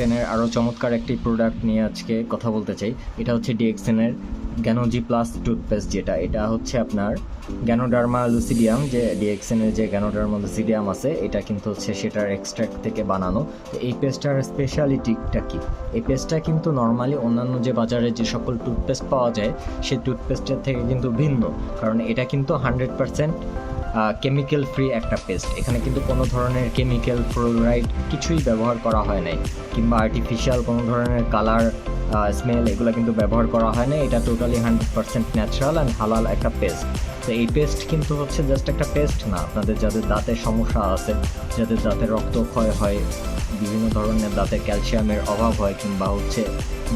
ডিএক্সএনের আরও চমৎকার একটি প্রোডাক্ট নিয়ে আজকে কথা বলতে চাই। এটা হচ্ছে ডিএক্সএনের গ্যানোজি প্লাস টুথপেস্ট যেটা। এটা হচ্ছে আপনার গ্যানোডার্মা লুসিডিয়াম যে ডিএক্সএনের যে গ্যানোডার্মা লুসিডিয়াম আছে, এটা কিন্তু হচ্ছে সেটার এক্সট্রাক্ট থেকে বানানো। তো এই পেস্টটার স্পেশালিটিটা কি? এই পেস্টটা কিন্তু নর্মালি অন্যান্য যে বাজারে যে সকল টুথপেস্ট পাওয়া যায়, সেই টুথপেস্টের থেকে কিন্তু ভিন্ন। কারণ এটা কিন্তু হান্ড্রেড পারসেন্ট কেমিক্যাল ফ্রি একটা পেস্ট এখানে কিন্তু কোনো ধরনের কেমিক্যাল ফ্লোরাইড কিছুই ব্যবহার করা হয় নাই। কিংবা আর্টিফিশিয়াল কোনো ধরনের কালার স্মেল এগুলো কিন্তু ব্যবহার করা হয় না এটা totally hundred percent natural and হালাল একটা পেস্ট তো এই পেস্ট কিন্তু হচ্ছে জাস্ট একটা পেস্ট না। আপনাদের যাদের দাঁতের সমস্যা আছে, যাদের দাঁতের রক্তক্ষয় হয়, বিভিন্ন ধরনের দাঁতে ক্যালসিয়ামের অভাব হয় কিংবা হচ্ছে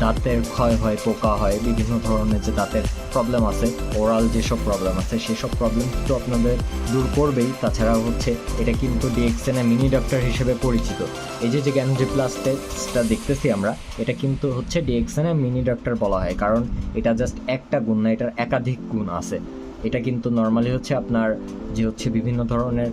দাঁতের ক্ষয় হয়, পোকা হয়, বিভিন্ন ধরনের যে দাঁতের প্রবলেম আছে ওরাল যেসব প্রবলেম আছে, সেসব প্রবলেম তো আপনাদের দূর করবেই। তাছাড়া হচ্ছে এটা কিন্তু ডিএক্সএন মিনি ডক্টর হিসেবে পরিচিত। এই যে যে গ্যানজি প্লাস টেস্টটা দেখতেছি আমরা, এটা কিন্তু হচ্ছে ডিএক্সএন মিনি ডক্টর বলা হয়। কারণ এটা জাস্ট একটা গুণ না, এটার একাধিক গুণ আছে। এটা কিন্তু নর্মালি হচ্ছে আপনার যে হচ্ছে বিভিন্ন ধরনের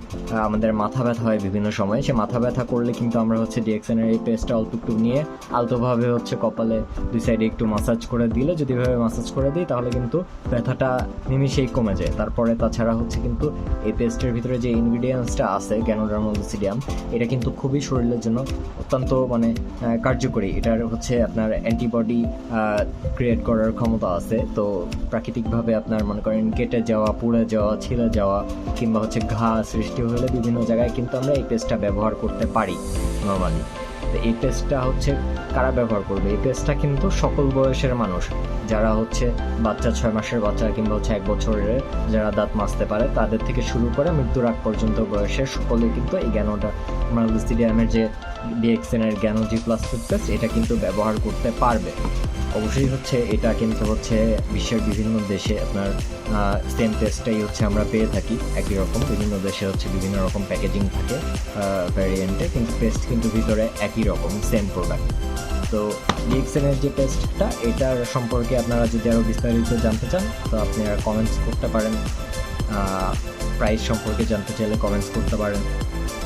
আমাদের মাথা ব্যথা হয় বিভিন্ন সময়। সে মাথা ব্যথা করলে কিন্তু আমরা হচ্ছে ডিএক্সএনের এই পেস্টটা অল্প একটু নিয়ে আলতোভাবে হচ্ছে কপালে দুই সাইডে একটু মাসাজ করে দিলে, যদি ভাবে মাসাজ করে দিই তাহলে কিন্তু ব্যথাটা নিমিশেই কমে যায়। তারপরে তাছাড়া হচ্ছে কিন্তু এই পেস্টের ভিতরে যে ইনগ্রিডিয়েন্টসটা আছে গ্যানোডার্মোলসিডিয়াম এটা কিন্তু খুবই শরীরের জন্য অত্যন্ত মানে কার্যকরী। এটার হচ্ছে আপনার অ্যান্টিবডি ক্রিয়েট করার ক্ষমতা আছে। তো প্রাকৃতিকভাবে আপনার মনে করেন কেটে যাওয়া, পুড়ে যাওয়া, ছিলে যাওয়া কিংবা হচ্ছে ঘা সৃষ্টি হলে বিভিন্ন জায়গায় কিন্তু আমরা এই পেস্টটা ব্যবহার করতে পারি নর্মালি তো এই পেস্টটা হচ্ছে কারা ব্যবহার করবে? এই পেস্টটা কিন্তু সকল বয়সের মানুষ, যারা হচ্ছে বাচ্চা ছয় মাসের বাচ্চা কিংবা হচ্ছে এক বছরের যারা দাঁত মাজতে পারে, তাদের থেকে শুরু করে মৃত্যুর আগ পর্যন্ত বয়সের সকলে কিন্তু এই জ্ঞানটা লুসিডিয়ামের যে ডিএক্সেনের জ্ঞানোজি প্লাস টুথপেস্ট এটা কিন্তু ব্যবহার করতে পারবে। অবশ্যই হচ্ছে এটা কিন্তু হচ্ছে বিশ্বের বিভিন্ন দেশে আপনার সেম টেস্টটাই হচ্ছে আমরা পেয়ে থাকি একই রকম। বিভিন্ন দেশে হচ্ছে বিভিন্ন রকম প্যাকেজিং থাকে ভ্যারিয়েন্টে কিন্তু পেস্ট কিন্তু ভিতরে একই রকম সেম প্রোডাক্ট তো ডিএক্সএনের যে পেস্টটা এটার সম্পর্কে আপনারা যদি আরও বিস্তারিত জানতে চান, তো আপনি আর কমেন্টস করতে পারেন। প্রাইস সম্পর্কে জানতে চাইলে কমেন্টস করতে পারেন।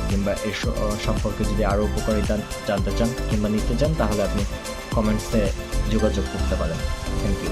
কিংবা এর সম্পর্কে যদি আরও উপকারিতা জানতে চান কিংবা নিতে চান, তাহলে আপনি কমেন্টসে যোগাযোগ করতে পারেন। Thank you